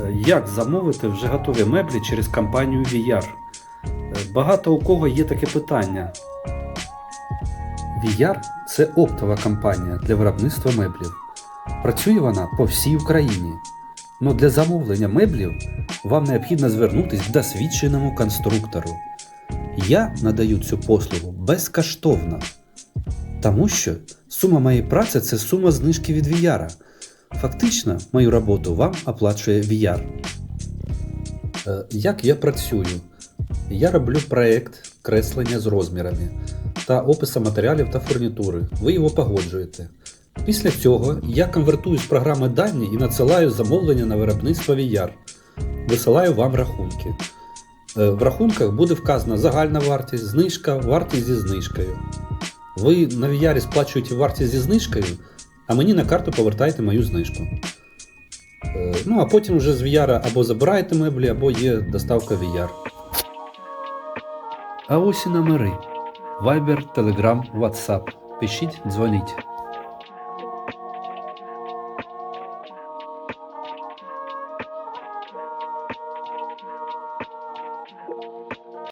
Е, Як замовити вже готові меблі через компанію VR? Е, Багато у кого є таке питання. VR – це оптова компанія для виробництва меблів. Працює вона по всій Україні. Но для замовлення меблів вам необхідно звернутися к досвідченому конструктору. Я надаю цю послугу безкоштовно. Тому що сума моєї праці це сума знижки від VR. Фактично, мою роботу вам оплачує VR. Е, Як я працюю? Я роблю проект креслення з розмірами та описом матеріалів та фурнітури. Ви його погоджуєте. Після цього я конвертую з програми дані і надсилаю замовлення на виробництво VR. Висилаю вам рахунки. Е, В рахунках буде вказана загальна вартість, знижка, вартість зі знижкою. Ви на VR сплачуєте вартість зі знижкою, а мені на карту повертаєте мою знижку. Е, Ну, а потім вже з VR або забираєте меблі, або є доставка VR. А ось і номери. Viber, Telegram, WhatsApp. Пишіть, дзвоніть.